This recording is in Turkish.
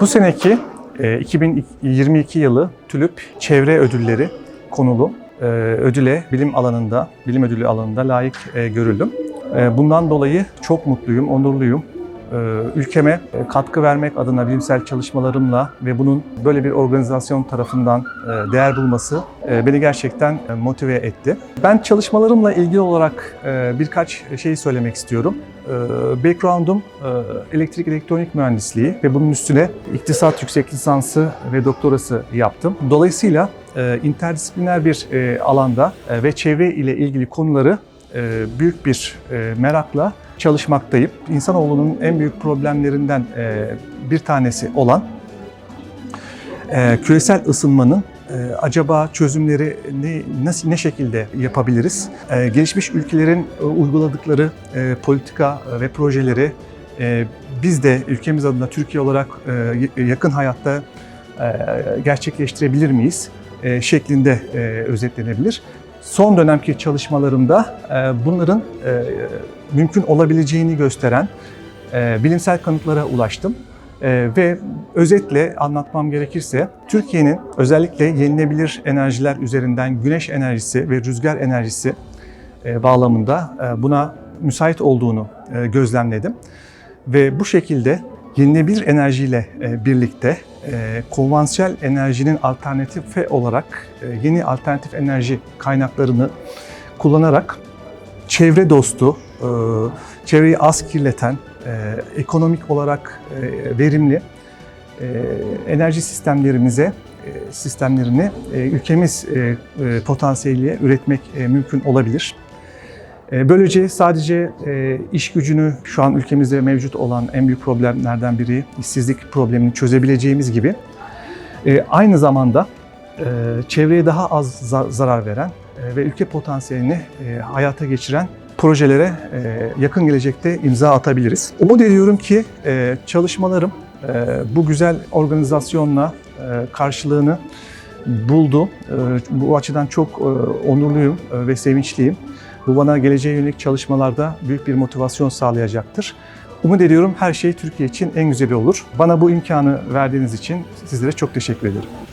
Bu seneki e, 2022 yılı TÜLÜP Çevre Ödülleri konulu e, ödüle bilim alanında, bilim ödülü alanında layık e, görüldüm. E, Bundan dolayı çok mutluyum, onurluyum. E, Ülkeme e, katkı vermek adına bilimsel çalışmalarımla ve bunun böyle bir organizasyon tarafından e, değer bulması e, beni gerçekten e, motive etti. Ben çalışmalarımla ilgili olarak e, birkaç şey söylemek istiyorum. E, Background'um e, elektrik elektronik mühendisliği ve bunun üstüne iktisat yüksek lisansı ve doktorası yaptım. Dolayısıyla e, interdisipliner bir e, alanda ve çevre ile ilgili konuları büyük bir merakla çalışmaktayım. İnsanoğlunun en büyük problemlerinden bir tanesi olan küresel ısınmanın e, acaba çözümleri ne nasıl ne şekilde yapabiliriz? E, gelişmiş ülkelerin e, uyguladıkları e, politika ve projeleri e, biz de ülkemiz adına Türkiye olarak e, yakın hayatta e, gerçekleştirebilir miyiz? E, şeklinde e, özetlenebilir. Son dönemki çalışmalarımda e, bunların e, mümkün olabileceğini gösteren e, bilimsel kanıtlara ulaştım. E, ve özetle anlatmam gerekirse Türkiye'nin özellikle yenilebilir enerjiler üzerinden güneş enerjisi ve rüzgar enerjisi e, bağlamında e, buna müsait olduğunu e, gözlemledim. Ve bu şekilde yenilebilir enerjiyle birlikte konvansiyel enerjinin alternatifi olarak yeni alternatif enerji kaynaklarını kullanarak çevre dostu, çevreyi az kirleten, ekonomik olarak verimli enerji sistemlerimize e, sistemlerini e, ülkemiz e, e, potansiyeliyle üretmek e, mümkün olabilir. E, Böylece sadece e, iş gücünü şu an ülkemizde mevcut olan en büyük problemlerden biri işsizlik problemini çözebileceğimiz gibi e, aynı zamanda e, çevreye daha az za- zarar veren e, ve ülke potansiyelini e, hayata geçiren projelere e, yakın gelecekte imza atabiliriz. Umut ediyorum ki e, çalışmalarım e, bu güzel organizasyonla e, karşılığını buldu. E, Bu açıdan çok e, onurluyum e, ve sevinçliyim. Bu bana geleceğe yönelik çalışmalarda büyük bir motivasyon sağlayacaktır. Umut ediyorum her şey Türkiye için en güzeli olur. Bana bu imkanı verdiğiniz için sizlere çok teşekkür ederim.